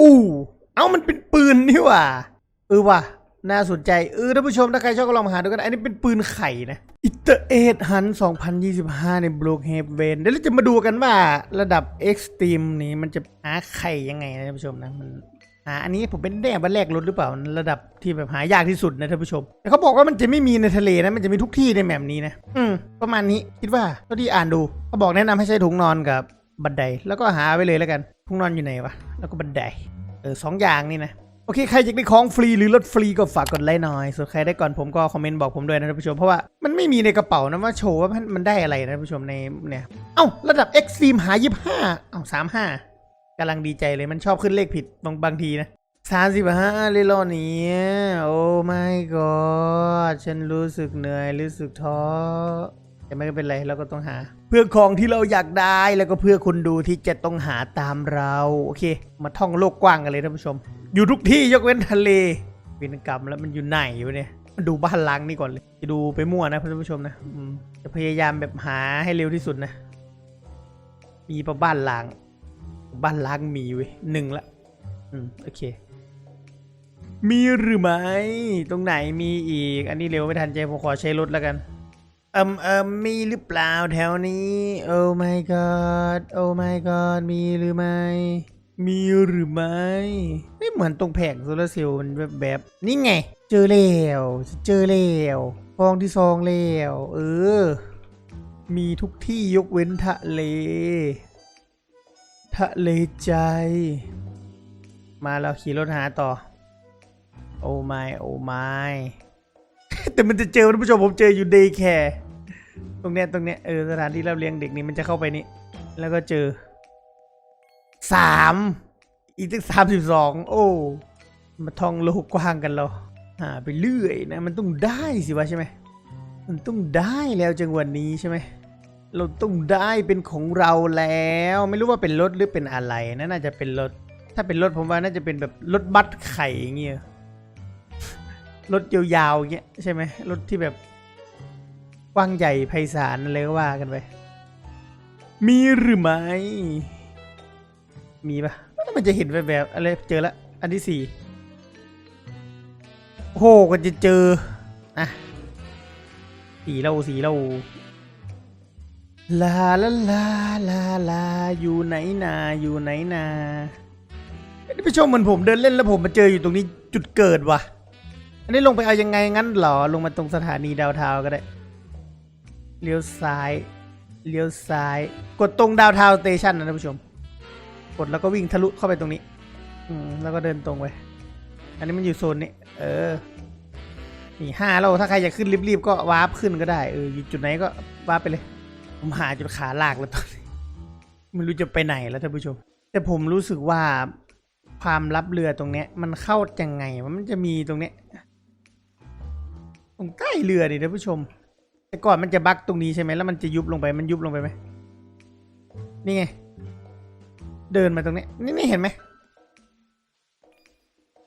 อู้เอ้ามันเป็นปืนนี่ว่าเออว่ะน่าสนใจเออท่านผู้ชมถ้าใครชอบก็ลองมาหาดูกันอันนี้เป็นปืนไข่นะอิตเอทฮัน2025 ในบล็อกเฮเวนเดี๋ยวเราจะมาดูกันว่าระดับเอ็กซ์ตรีมนี้มันจะหาไข่ยังไงนะท่านผู้ชมนะมันหาอันนี้ผมเป็นแน่ว่าแรกรถหรือเปล่าระดับที่แบบหายากที่สุดนะท่านผู้ชมแต่เขาบอกว่ามันจะไม่มีในทะเลนะมันจะมีทุกที่ในแมปนี้นะ อืมประมาณนี้คิดว่าเท่าที่อ่านดูเขาบอกแนะนำให้ใช้ถุงนอนกับ บันไดแล้วก็หาไว้เลยแล้วกันถุงนอนอยู่ไหนวะแล้วก็บันไดเออสองอย่างนี่นะโอเคใครอยากได้ของฟรีหรือลดฟรีก็ฝากกดไลค์หน่อยส่วนใครได้ก่อนผมก็คอมเมนต์บอกผมด้วยนะท่านผู้ชมเพราะว่ามันไม่มีในกระเป๋านะว่าโชว์ว่ามันมันได้อะไรนะท่านผู้ชมในเนี่ยเอ้าระดับ X ซีมหา25เอ้า35กำลังดีใจเลยมันชอบขึ้นเลขผิดบางบางทีนะ35เลยรอนี่ยโอ้ my god ฉันรู้สึกเหนื่อยรู้สึกท้อ แต่ไม่เป็นไรเราก็ต้องหา เพื่อของที่เราอยากได้แล้วก็เพื่อคนดูที่จะต้องหาตามเราโอเค มาท่องโลกกว้างกันเลยท่านผู้ชม อยู่ทุกที่ยกเว้นทะเลวินกรรมแล้วมันอยู่ไหนอยู่เนี่ยมาดูบ้านล้างนี่ก่อนเลยจะดูไปมั่วนะท่านผู้ชมนะอืจะพยายามแบบหาให้เร็วที่สุดนะ มีปะบ้านล้าง บ้านล้างมีเว้ยหนึ่งละ อืมโอเค มีหรือไม่ตรงไหนมีอีก อันนี้เร็วไม่ทันใจผมขอใช้รถแล้วกัน เอิมเอิมมีหรือเปล่าแถวนี้ โอ้ my god โอ้ my god มีหรือไม่ มีหรือไม่ไม่เหมือนตรงแผงโซลาร์เซลล์มันแบบแบบนี่ไง เจอแล้วเจอแล้วฟองที่ซองแล้วเออ มีทุกที่ยกเว้นทะเล ทะเลใจ มาเราขี่รถหาต่อ โอ้ไม่โอ้ไม่ แต่มันจะเจอท่านผู้ชมผมเจออยู่เดย์แคร์ตรงเนี้ยตรงเนี้ยเออสถานที่รับเลี้ยงเด็กนี่มันจะเข้าไปนี่แล้วก็เจอสามอีกตั้งสามสิบสองโอ้มาท่องโลกกว้างกันเราหาไปเรื่อยนะ มันต้องได้สิวะใช่ไหมมันต้องได้แล้วจังหวันนี้ใช่ไหมเราต้องได้เป็นของเราแล้ว ไม่รู้ว่าเป็นรถหรือเป็นอะไรนะน่าจะเป็นรถถ้าเป็นรถผมว่าน่าจะเป็นแบบรถบัสไข่อย่างเงี้ย รถยาวๆอย่างเงี้ยใช่ไหมรถที่แบบกว้างใหญ่ไพศาลอะไรก็ว่ากันไป มีหรือไม่ มีปะมันจะเห็นแบบแบบอะไรเจอละ อันที่สี่โอ้โหก็จะเจออะสีเราสีเราลาลาลาลาลาอยู่ไหนนาอยู่ไหนนาท่านผู้ชมเหมือนผมเดินเล่นแล้วผมมาเจออยู่ตรงนี้จุดเกิดว่ะ อันนี้ลงไปเอายังไงงั้นเหรอ ลงมาตรงสถานีดาวเทาก็ได้ เลี้ยวซ้าย เลี้ยวซ้าย กดตรงดาวเทาสเตชันนะท่านผู้ชม กดแล้วก็วิ่งทะลุเข้าไปตรงนี้ อืม แล้วก็เดินตรงไป อันนี้มันอยู่โซนนี้ เออ นี่ห้าเราถ้าใครอยากขึ้นรีบๆก็วาร์ปขึ้นก็ได้ เออ อยู่จุดไหนก็วาร์ปไปเลย ผมหาจุดขาลากแล้วตอนนี้ไม่รู้จะไปไหนแล้วท่านผู้ชม แต่ผมรู้สึกว่าความลับเรือตรงเนี้ย มันเข้ายังไงวะมันจะมีตรงเนี้ย งใกล้เรือดิท่านผู้ชม แต่ก่อนมันจะบักตรงนี้ใช่ไหมแล้วมันจะยุบลงไปมันยุบลงไปไหมนี่ไง เดินมาตรงนี้ นี่นี่เห็นไหม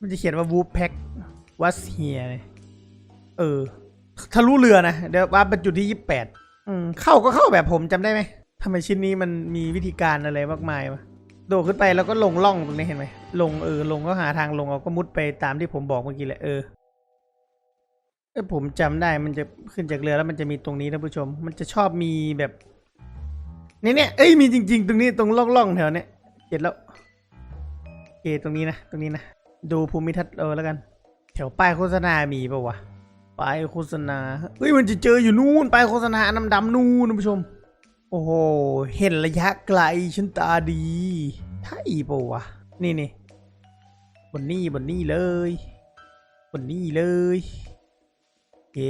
มันจะเขียนว่า Whoop Pack was here เลยเออทะลุเรือนะ เดี๋ยวว่าเป็นจุดที่ยี่สิบแปดเข้าก็เข้าแบบผมจำได้ไหมทำไมชิ้นนี้มันมีวิธีการอะไรมากมายวะโดดขึ้นไปแล้วก็ลงล่องตรงนี้เห็นไหมลงเออลงก็หาทางลงเอาก็มุดไปตามที่ผมบอกเมื่อกี้แหละเออ เอ้ยผมจำได้มันจะขึ้นจากเรือแล้วมันจะมีตรงนี้ท่านผู้ชม มันจะชอบมีแบบเนี่ยเนี่ยเอ้ยมีจริง ๆ ตรงนี้ตรงล่องๆแถวเนี้ยเห็นแล้วโอเคตรงนี้นะตรงนี้นะดูภูมิทัศน์เออแล้วกัน แถวป้ายโฆษณามีปะวะป้ายโฆษณาเฮ้ยมันจะเจออยู่นู่นป้ายโฆษณาดำดำนู่นท่านผู้ชม โอ้โหเห็นระยะไกลฉันตาดีใช่ปะวะนี่นี่บนนี่บนนี่เลย บนนี่เลย เค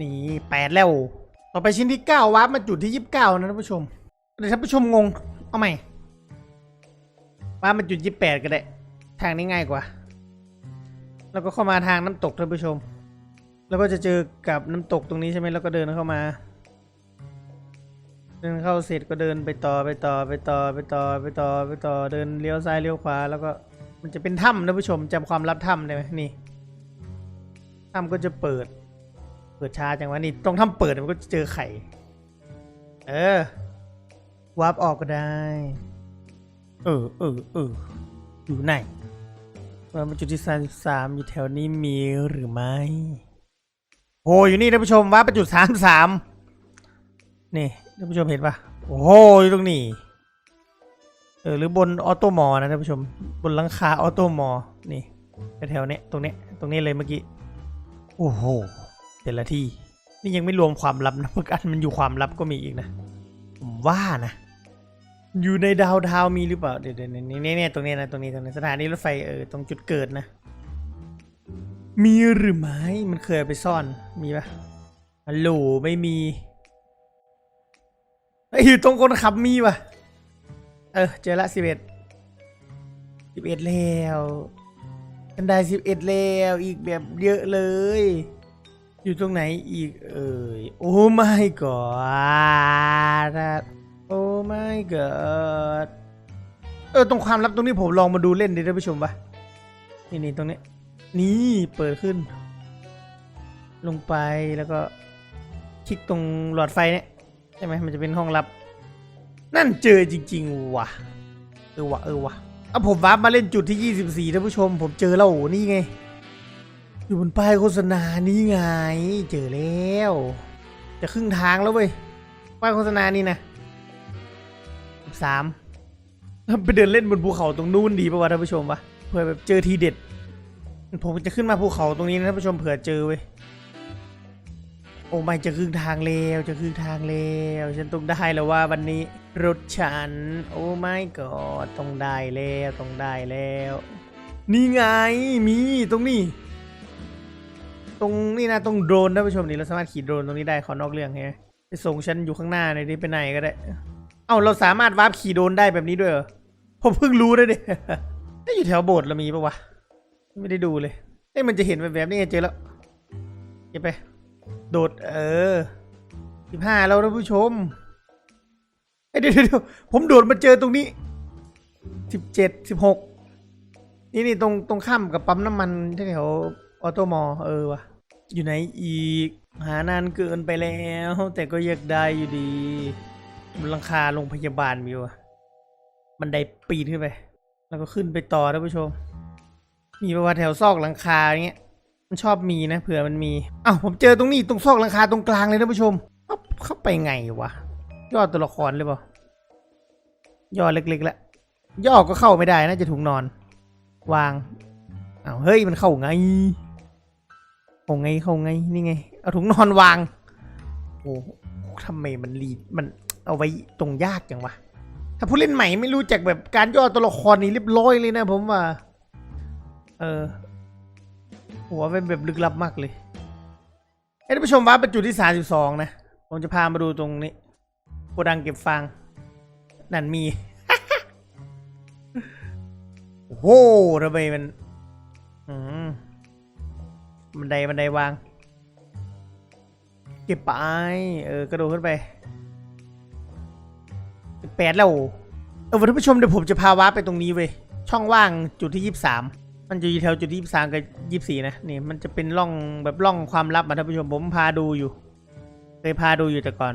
นี่แปดแล้ว ต่อไปชิ้นที่เก้าวาร์ปมาจุดที่ยี่สิบเก้านะท่านผู้ชม เดี๋ยวท่านผู้ชมงง เอาใหม่วาร์ปมาจุดยี่สิบแปดก็ได้ ทางนี้ง่ายกว่า แล้วก็เข้ามาทางน้ำตกท่านผู้ชม แล้วก็จะเจอกับน้ำตกตรงนี้ใช่ไหมแล้วก็เดินเข้ามา เดินเข้าเสร็จก็เดินไปต่อไปต่อไปต่อไปต่อไปต่อไปต่อเดินเลี้ยวซ้ายเลี้ยวขวาแล้วก็ มันจะเป็นถ้ำนะผู้ชมจำความลับถ้ำได้ไหมนี่ถ้ำก็จะเปิด เปิดช้าจังวะนี่ตรงถ้ำเปิดมันก็เจอไข่ เออวาร์ปออกก็ได้ เออเออเอออยู่ไหนว่ามันจุดที่สามสามอยู่แถวนี้มีหรือไม่โอ้อยู่นี่ท่านผู้ชมวาร์ปไปจุดสามสามนี่ท่านผู้ชมเห็นปะโอ้โหอยู่ตรงนี้ เออหรือบนออโตมอนะท่านผู้ชม บนหลังคาออโตมอนี่แถวเนี้ยตรงเนี้ยตรงนี้เลยเมื่อกี้ โอ้โหแต่ละที่ นี่ยังไม่รวมความลับนะเพราะกันมันอยู่ความลับก็มีอีกนะ ผมว่านะ อยู่ในดาวเทาวมีหรือเปล่า เดี๋ยวเดี๋ยวนี่นี่ตรงนี้นะตรงนี้ตรงนี้สถานีรถไฟเออตรงจุดเกิดนะ มีหรือไม่มันเคยไปซ่อนมีปะฮัลโหลไม่มีไอ้อยู่ตรงคนขับมีปะ เออ เจอละสิบเอ็ดสิบเอ็ดแล้วกันได้สิบเอ็ดแล้วอีกแบบเยอะเลย อยู่ตรงไหนอีกเอ่ยโอ้ my god โอ้ my god เออตรงความลับตรงนี้ผมลองมาดูเล่นดิท่านผู้ชมปะนี่นี่ตรงนี้ นี่เปิดขึ้น ลงไปแล้วก็ คลิกตรงหลอดไฟเนี่ยใช่ไหมมันจะเป็นห้องลับ นั่นเจอจริงๆว่ะ เออว่ะเออว่ะเอาผมวาร์ปมาเล่นจุดที่ 24ท่านผู้ชม ผมเจอแล้วโอ้นี่ไง อยู่บนป้ายโฆษณานี่ไง เจอแล้ว จะครึ่งทางแล้วเว้ย ป้ายโฆษณานี่นะสามไปเดินเล่นบนภูเขาตรงนู้นดีป่าวะท่านผู้ชมวะเผื่อแบบเจอทีเด็ด ผมจะขึ้นมาภูเขาตรงนี้นะท่านผู้ชมเผื่อเจอเว้ย โอ้ไม่จะครึ่งทางแล้วจะครึ่งทางแล้วฉันต้องได้แล้วว่าวันนี้รถฉัน โอ้ไม่ก็ต้องได้แล้วต้องได้แล้ว นี่ไงมีตรงนี้ ตรงนี่นะตรงโดรนท่านผู้ชมนี่เราสามารถขี่โดรนตรงนี้ได้ขอนอกเรื่องไงไปส่งฉันอยู่ข้างหน้าในอยดิไปไหนก็ได้ เอ้าเราสามารถวาร์ปขี่โดรนได้แบบนี้ด้วยเหรอผมเพิ่งรู้นะเด็ได้อยู่แถวโบสถ์เรามีปะวะไม่ได้ดูเลยเอ้มันจะเห็นแบบแบบนี้ไงเจอแล้วเก็บไป โดดเออสิบห้าแล้วท่านผู้ชมเอ้ยเดี๋ยวเดี๋ยวผมโดดมาเจอตรงนี้สิบเจ็ดสิบหกนี่นี่ตรงตรงข้ามกับปั๊มน้ำมันที่แถวออโตมอเออวะอยู่ไหนอีกหานานเกินไปแล้ว แต่ก็อยากได้อยู่ดีหลังคาโรงพยาบาลมีวะมันไดปีนขึ้นไป แล้วก็ขึ้นไปต่อท่านผู้ชม มีประวัติแถวซอกหลังคาอย่างเงี้ย มันชอบมีนะเผื่อมันมีอ้าวผมเจอตรงนี้ตรงซอกหลังคาตรงกลางเลยท่านผู้ชมเข้าเข้าไปไงวะย่อตัวละครหรือเปล่าย่อเล็กๆแล้วย่อก็เข้าไม่ได้นะจะถุงนอน วางอ้าวเฮ้ยมันเข้าไงเข้าไงเข้าไงนี่ไงเอาถุงนอนวางโอ้ทำไมมันรีดมันเอาไว้ตรงยากจังวะถ้าผู้เล่นใหม่ไม่รู้จักแบบการย่อตัวละครนี่เรียบร้อยเลยนะผมว่า เออ หัวเป็นแบบลึกลับมากเลยให้ท่านผู้ชมว่าเป็นจุดที่สามสิบสองนะ ผมจะพามาดูตรงนี้โกดังเก็บฟางนั่นมี โอ้โหทำไมมันอืมบันไดบันไดวาง เก็บไป เออกระโดดขึ้นไปแปดแล้ว เออท่านผู้ชมเดี๋ยวผมจะพาวาร์ปไปตรงนี้เว้ย ช่องว่างจุดที่ยี่สิบสาม มันจะอยู่แถวจุดที่ยี่สามกับยี่สี่นะนี่มันจะเป็นร่องแบบร่องความลับมาท่านผู้ชมผมพาดูอยู่ เคยพาดูอยู่แต่ก่อน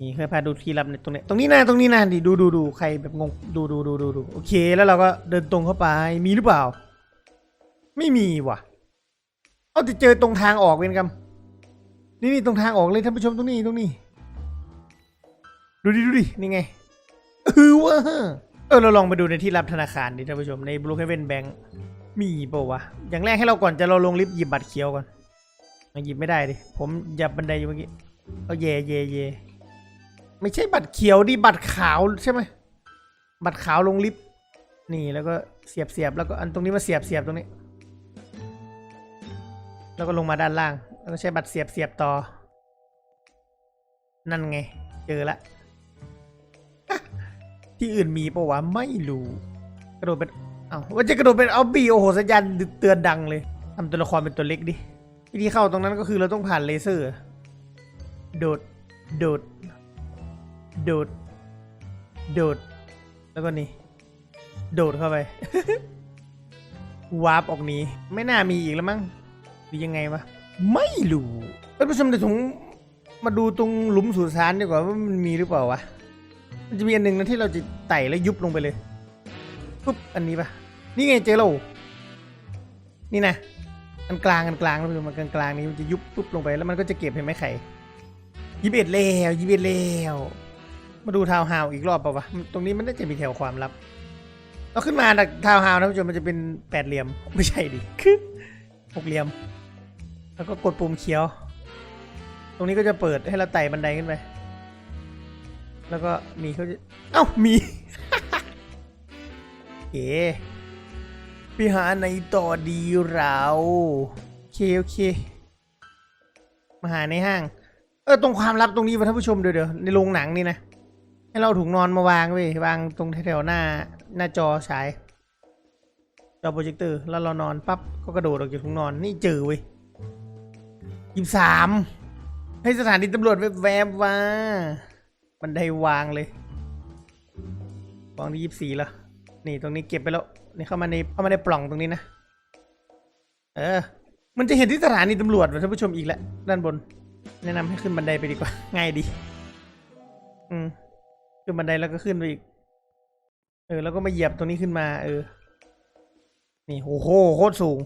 นี่เคยพาดูที่ลับในตรงนี้ตรงนี้นะตรงนี้นะดิดูดูดูใครแบบงงดูดูดูดูดูโอเค แล้วเราก็เดินตรงเข้าไปมีหรือเปล่า ไม่มีว่ะ เอาจะเจอตรงทางออกเวนกรรมนี่นี่ตรงทางออกเลยท่านผู้ชมตรงนี้ตรงนี้ ดูดิดูดินี่ไงเออว่ะเออเราลองไปดูในที่รับธนาคารดิท่านผู้ชมใน Blue Heaven Bank มีเปล่าวะ อย่างแรกให้เราก่อนจะเราลงลิฟต์หยิบบัตรเขียวก่อนหยิบไม่ได้ดิ ผมหยับบันไดอยู่เมื่อกี้เอาเย่เย่เย่ไม่ใช่บัตรเขียวดิบัตรขาวใช่ไหมบัตรขาวลงลิฟต์นี่แล้วก็เสียบเสียบแล้วก็อันตรงนี้มาเสียบเสียบตรงนี้ แล้วก็ลงมาด้านล่าง แล้วก็ใช้บัตรเสียบเสียบต่อ นั่นไง เจอละ ที่อื่นมีปะวะไม่รู้กระโดดเป็น เอาว่าจะกระโดดเป็นเอาบีโอ้โหสัญญาณเตือนดังเลยทำตัวละครเป็นตัวเล็กดิวิธีเข้าตรงนั้นก็คือเราต้องผ่านเลเซอร์ โดด โดด โดด โดด แล้วก็นี่ โดดเข้าไป วาร์ปออกหนี้ ไม่น่ามีอีกแล้วมั้ง หรือยังไงวะ ไม่รู้ท่านผู้ชมเดี๋ยวผมมาดูตรงหลุมสุสานดีกว่าว่ามันมีหรือเปล่าวะ มันจะมีอันหนึ่งนะที่เราจะไต่แล้วยุบลงไปเลย ปุ๊บอันนี้ปะนี่ไงเจอเรานี่นะอันกลางอันกลางแล้วมันกลางกลางนี้มันจะยุบปุ๊บลงไปแล้วมันก็จะเก็บเห็นไหมไข่ยี่สิบเอ็ดแล้วยี่สิบเอ็ดแล้วมาดูทาวน์ฮาวน์อีกรอบป่าวะตรงนี้มันน่าจะมีแถวความลับเราขึ้นมาจากทาวน์ฮาวน์นะผู้ชมมันจะเป็นแปดเหลี่ยมไม่ใช่ดิคือหกเหลี่ยม แล้วก็กดปุ่มเขียว ตรงนี้ก็จะเปิดให้เราไต่บันไดขึ้นไปแล้วก็มีเขาจะเอ้ามี เอไปหาในต่อดีเราโอเคโอเค มาหาในห้าง เออตรงความลับตรงนี้วะท่านผู้ชมเดี๋ยวเดี๋ยวในโรงหนังนี่นะ ให้เราถุงนอนมาวางไว้ยวางตรงแถวๆหน้าหน้าจอฉายจอโปรเจคเตอร์แล้วเรานอนปั๊บก็กระโดดออกจากถุงนอนนี่เจอเว้ยยี่สามให้สถานีตำรวจแวบๆว่ามันได้วางเลย วางที่ยี่สี่แล้ว นี่ตรงนี้เก็บไปแล้ว นี่เข้ามาในเข้ามาในปล่องตรงนี้นะ เออ มันจะเห็นที่สถานีตำรวจท่านผู้ชมอีกแล้วด้านบน แนะนำให้ขึ้นบันไดไปดีกว่า ง่ายดี อืม ขึ้นบันไดแล้วก็ขึ้นไปอีก เออ แล้วก็มาเหยียบตรงนี้ขึ้นมา เออ นี่โอ้โหโคตรสูง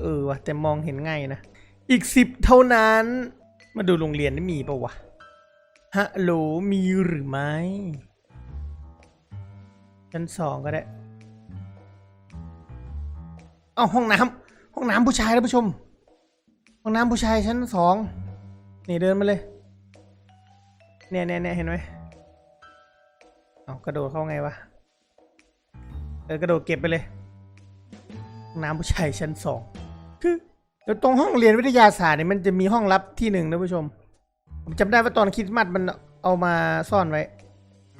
เออวะแต่มองเห็นง่ายนะ อีกสิบเท่านั้น มาดูโรงเรียนนี่มีปะวะฮัลโหลมีหรือไม่ ชั้นสองก็ได้ เอ้าห้องน้ำห้องน้ำผู้ชายท่านผู้ชม ห้องน้ำผู้ชายชั้นสองนี่เดินมาเลย เนี่ยเนี่ยเนี่ยเห็นไหมเอากระโดดเข้าไงวะ เออกระโดดเก็บไปเลยห้องน้ำผู้ชายชั้นสองคือเดี๋ยวตรงห้องเรียนวิทยาศาสตร์เนี่ยมันจะมีห้องลับที่หนึ่งนะผู้ชม ผมจำได้ว่าตอนคริสต์มาสมันเอามาซ่อนไว้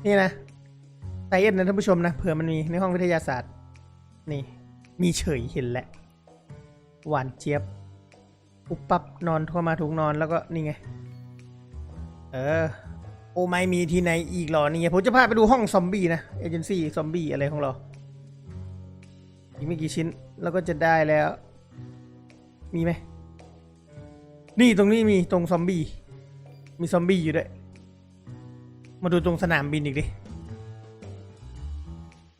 นี่นะ ไซเอ็นนะท่านผู้ชมนะเผื่อมันมีในห้องวิทยาศาสตร์ นี่ มีเฉยเห็นแหละ หวานเจี๊ยบปุบปับนอนเข้ามาถูกนอนแล้วก็นี่ไง เออ โอไม่มีที่ไหนอีกหรอนี่ไงผมจะพาไปดูห้องซอมบี้นะเอเจนซี่ซอมบี้อะไรของเราอีกไม่กี่ชิ้นแล้วก็จะได้แล้ว มีไหมนี่ตรงนี้มีตรงซอมบี้มีซอมบี้อยู่ด้วย มาดูตรงสนามบินอีกดิ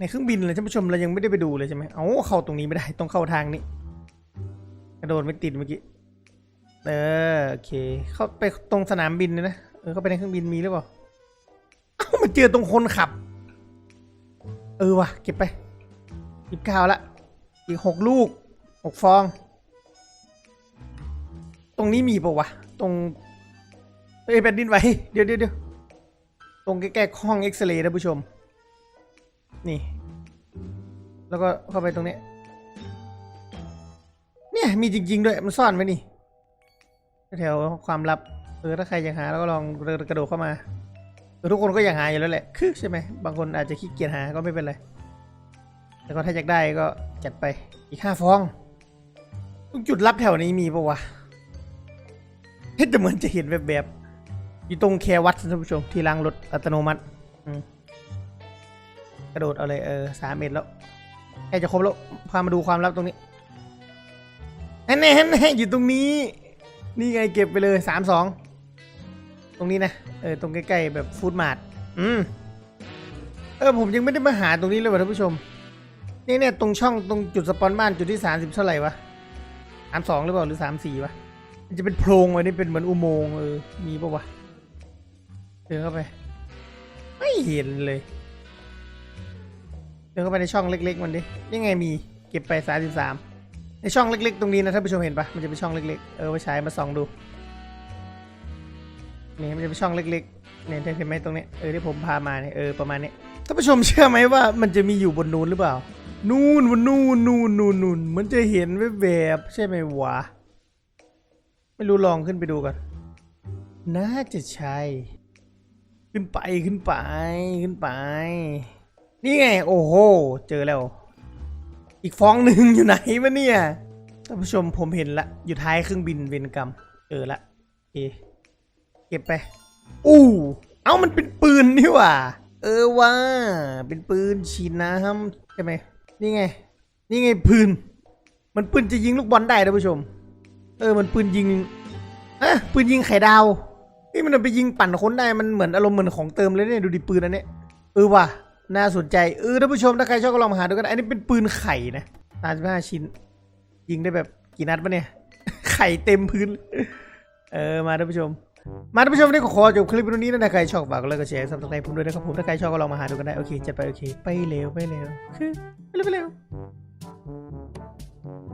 ในเครื่องบินเลยท่านผู้ชมเรายังไม่ได้ไปดูเลยใช่ไหมเอาเข้าตรงนี้ไม่ได้ต้องเข้าทางนี้ กระโดดไม่ติดเมื่อกี้ เออโอเค เข้าไปตรงสนามบินเลยนะ เออเข้าไปในเครื่องบินมีหรือเปล่า เอ้ามาเจอตรงคนขับ เออว่ะเก็บไปยิบข้าวละ อีกหกลูกหกฟอง ตรงนี้มีปะวะ ตรงเอ้ยแผ่นดินไหวเดี๋ยวเดี๋ยวเดี๋ยวตรงใกล้ๆห้องเอ็กซเรย์นะผู้ชม นี่ แล้วก็เข้าไปตรงนี้ เนี่ยมีจริง ๆ ด้วยมันซ่อนไว้นี่แถวความลับเออถ้าใครอยากหาแล้วก็ลองกระโดดเข้ามาทุกคนก็อยากหาอยู่แล้วแหละคือใช่ไหมบางคนอาจจะขี้เกียจหาก็ไม่เป็นไรแต่ก็ถ้าอยากได้ก็จัดไปอีกห้าฟองตรงจุดรับแถวนี้มีปะวะเฮ้แต่เหมือนจะเห็นแบบๆอยู่ตรงแคร์วัดท่านผู้ชมที่ล้างรถอัตโนมัติ อืม กระโดดเอาเลยเออสามเอ็ดแล้วใกล้จะครบแล้วพามาดูความลับตรงนี้แน่แน่แน่อยู่ตรงนี้ นี่ไงเก็บไปเลยสามสองตรงนี้นะเออตรงใกล้ๆแบบฟู้ดมาร์ทอืมเออผมยังไม่ได้มาหาตรงนี้เลยว่ะท่านผู้ชมนี่เนี่ยตรงช่องตรงจุดสปอนบ้านจุดที่สามสิบเท่าไหร่วะสามสองหรือเปล่าหรือสามสี่วะมันจะเป็นโพรงไว้นี่เป็นเหมือนอุโมงค์เออมีปะวะเดินเข้าไป ไม่เห็นเลย เดินเข้าไปในช่องเล็ก ๆ มันดิ ยังไงมีเก็บไปสามสิบสามในช่องเล็ก ๆ ตรงนี้นะท่านผู้ชมเห็นปะมันจะเป็นช่องเล็ก ๆ เออไปใช้มาส่องดู นี่มันจะเป็นช่องเล็กๆเนี่ยเห็นไหมตรงนี้ เออที่ผมพามาเนี่ยเออประมาณนี้ท่านผู้ชมเชื่อไหมว่ามันจะมีอยู่บนนู้นหรือเปล่า นู่นบนนู่นนู่นนู่นนู่นมันจะเห็นแบบๆใช่ไหมวะ ไม่รู้ลองขึ้นไปดูก่อนน่าจะใช่ ขึ้นไปขึ้นไปขึ้นไป นี่ไง โอ้โห เจอแล้ว อีกฟองหนึ่งอยู่ไหนวะเนี่ยท่านผู้ชมผมเห็นละ อยู่ท้ายเครื่องบินเวนกรรม เจอละโอเคเก็บไป อู้ เอ้ามันเป็นปืนนี่ว่าเออว่า เป็นปืนฉีดน้ำใช่ไหมนี่ไง นี่ไงปืน มันปืนจะยิงลูกบอลได้ท่านผู้ชม เออ มันปืนยิงอะปืนยิงไข่ดาวนี่มันไปยิงปั่นคนได้ มันเหมือนอารมณ์เหมือนของเติมเลยเนี่ย ดูดิปืนอันเนี้ย เออว่ะ น่าสนใจเออท่านผู้ชมถ้าใครชอบก็ลองมาหาดูกันอันนี้เป็นปืนไข่นะสาสิบห้าชิ้น ยิงได้แบบกี่นัดปะเนี่ย ไข่เต็มพื้น เออมาท่านผู้ชม มาท่านผู้ชมวันนี้ขอจบคลิปตรงนี้นะถ้าใครชอบฝากก็ไลค์กดแชร์ซับสไครต์ผมด้วยนะครับผมถ้าใครชอบก็ลองมาหาดูกันได้โอเคจัดไปโอเคไปเร็วไปเร็วคือไปเร็วไปเร็ว